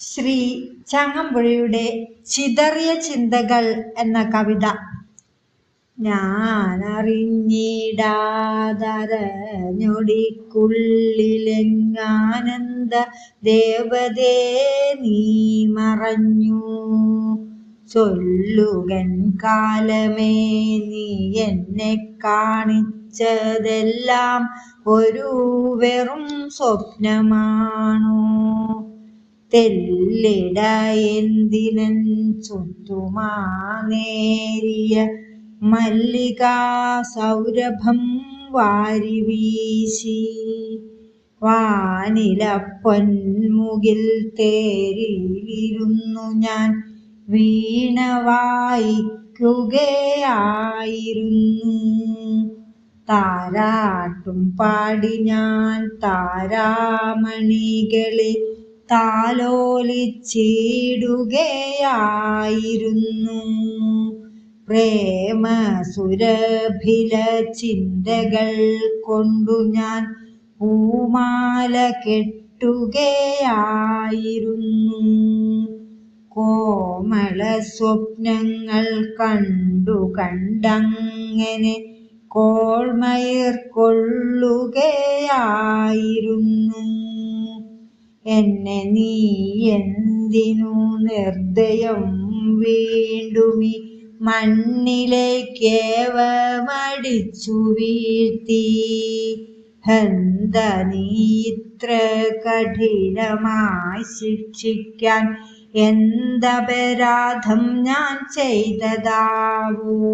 ശ്രീ ചങ്ങമ്പുഴയുടെ ചിതറിയ ചിന്തകൾ എന്ന കവിത. ഞാൻ ഞാനറിഞ്ഞിടാതരഞ്ഞൊടിക്കുള്ളിലെങ്ങാനന്ദ ദേവതേ നീ മറഞ്ഞു. ചൊല്ലുകൻ കാലമേ നീ എന്നെ കാണിച്ചതെല്ലാം ഒരു വെറും സ്വപ്നമാണോ? തെല്ലിട എന്തിനൻ നേരിയ മല്ലികാ സൗരഭം വാരി വീശി. വാനില പൊന്മുകിൽ തേരിലിരുന്നു ഞാൻ. വീണ വായിക്കുകയായിരുന്നു. താരാട്ടും പാടി ഞാൻ താരാമണികളെ താലോലിച്ചിടുകയായിരുന്നു. പ്രേമസുരഭില ചിന്തകൾ കൊണ്ടു ഞാൻ പൂമാല കെട്ടുകയായിരുന്നു. കോമള സ്വപ്നങ്ങൾ കണ്ടു കണ്ടങ്ങനെ കോൾമയിർ കൊള്ളുകയായിരുന്നു. എന്നെ നീ എന്തിനു നിർദ്ദയം വീണ്ടുമി? മണ്ണിലേക്കേവമടിച്ചു വീഴ്ത്തി. ഹന്ത നീ ഇത്ര കഠിനമായി ശിക്ഷിക്കാൻ എന്തപരാധം ഞാൻ ചെയ്തതാവൂ?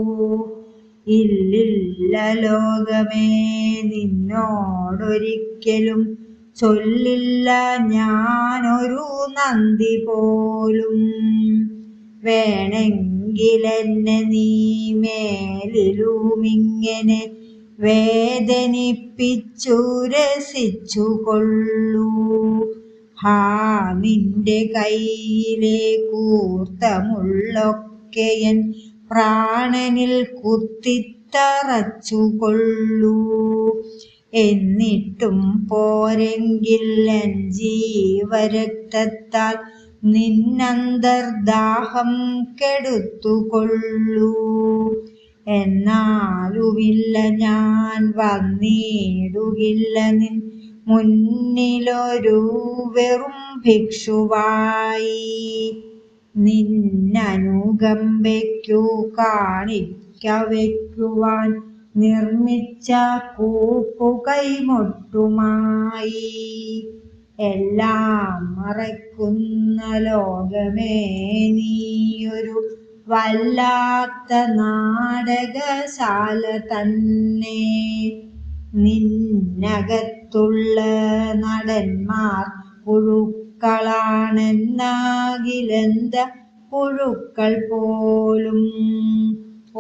ഇല്ലില്ല ലോകമേ നിന്നോടൊരിക്കലും ചൊല്ലില്ല ഞാനൊരു നന്ദി പോലും. വേണമെങ്കിലെന്നെ നീ മേലിലുമിങ്ങനെ വേദനിപ്പിച്ചു രസിച്ചു കൊള്ളൂ ഹാ നിന്റെ കയ്യിലെ കൂർത്തമുള്ളൊക്കെ എൻ പ്രാണനിൽ കുത്തിത്തറച്ചു കൊള്ളൂ എന്നിട്ടും പോരെങ്കിൽ ജീവരക്തത്താൽ നിന്നന്തർദാഹം കെടുത്തുകൊള്ളൂ. എന്നാലുമില്ല ഞാൻ വന്നിടുകില്ല നിൻ മുന്നിലൊരു വെറും ഭിക്ഷുവായി. നിന്നനുകമ്പയ്ക്കു കാണിക്ക വയ്ക്കുവാൻ നിർമ്മിച്ച കൂപ്പുകൈമൊട്ടുമായി എല്ലാം മറയ്ക്കുന്ന ലോകമേ നീയൊരു വല്ലാത്ത നാടകശാല തന്നെ. നിന്നകത്തുള്ള നടന്മാർ പുഴുക്കളാണെന്നാകിലെന്ത പുഴുക്കൾ പോലും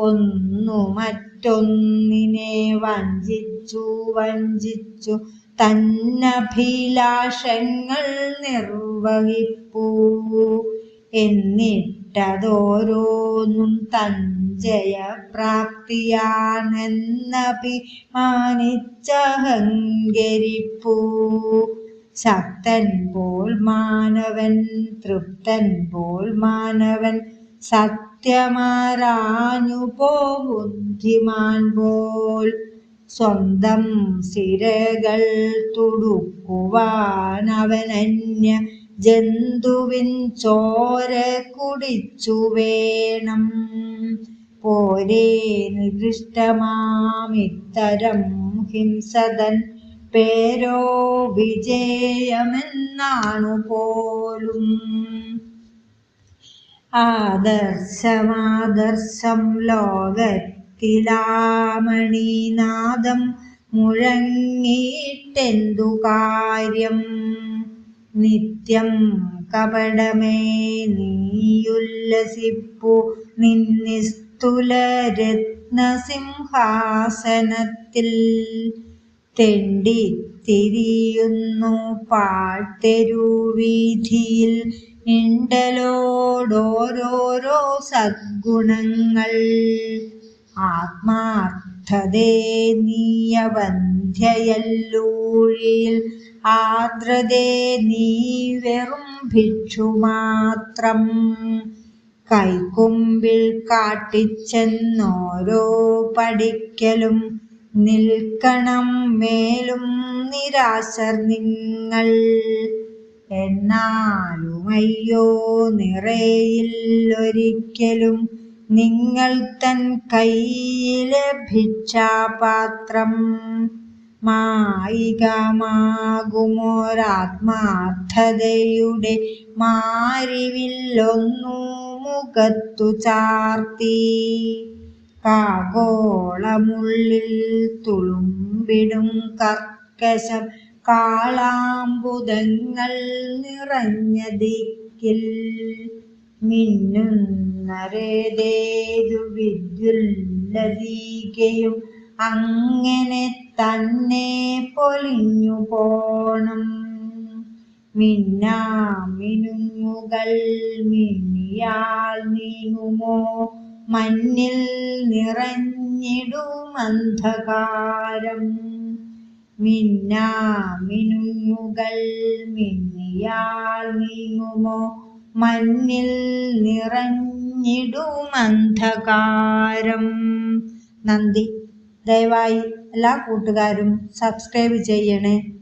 ഒന്നു മറ്റൊന്നിനെ വഞ്ചിച്ചു വഞ്ചിച്ചു. തന്നഭിലാഷങ്ങൾ നിർവഹിപ്പൂ. എന്നിട്ടതോരോന്നും തഞ്ജയപ്രാപ്തിയാണെന്നഭിമാനിച്ചഹങ്കരിപ്പൂ ശക്തൻ പോൽ മാനവൻ തൃപ്തൻ പോൽ മാനവൻ സത്യമാരാഞ്ഞു ബുദ്ധിമാൻ പോൽ. സ്വന്തം സിരകൾ തുടുക്കുവാൻ അവനന്യ ജന്തുവിൻ ചോര കുടിച്ചു വേണം. പോരേ നികൃഷ്ടമാമിത്തരം ഹിംസതൻ പേരോ വിജയമെന്നാണു പോലും. ആദർശമാദർശം ലോകത്തിലാമണീനാദം മുഴങ്ങിയിട്ടെന്തു കാര്യം? നിത്യം കപടമേ നീയുല്ലസിപ്പു നിന്നിസ്തുലരത്നസിംഹാസനത്തിൽ. തെണ്ടിത്തിരിയുന്നു പാട്ടെരുവീഥിയിൽ ഇണ്ടലോടോരോരോ സദ്ഗുണങ്ങൾ. ആത്മാർത്ഥതേ നീയവന്ധ്യയല്ലൂഴിയിൽ. ആർദ്രതേ നീ വെറും ഭിക്ഷു മാത്രം. കൈക്കുമ്പിൽ കാട്ടിച്ചെന്നോരോ പഠിക്കലും നിൽക്കണം മേലും നിരാശർ നിങ്ങൾ. എന്നാലുമയ്യോ നിറയില്ലൊരിക്കലും നിങ്ങൾ തൻ കയ്യിലെ പാത്രം മായികമാകുമോരാത്മാർത്ഥതയുടെ മാരിവില്ലൊന്നു മുഖത്തു ചാർത്തി. കാകോളമുള്ളിൽ തുളുമ്പിടും കർക്കശം കാളാമ്പുതങ്ങൾ നിറഞ്ഞ ദിക്കിൽ മിന്നുന്നരേതേതു വിദ്യുല്ലതീകയും അങ്ങനെ തന്നെ പൊലിഞ്ഞു പോണം. മിന്നാമിനുങ്ങുകൾ മിന്നിയാൽ നീങ്ങുമോ? മഞ്ഞിൽ നിറഞ്ഞിടും അന്ധകാരം. മിന്നാമിനുങ്ങുകൾ മിന്നിയാൽ നീങ്ങുമോ? മഞ്ഞിൽ നിറഞ്ഞിടും അന്ധകാരം. നന്ദി. ദയവായി എല്ലാ കൂട്ടുകാരും സബ്സ്ക്രൈബ് ചെയ്യണേ.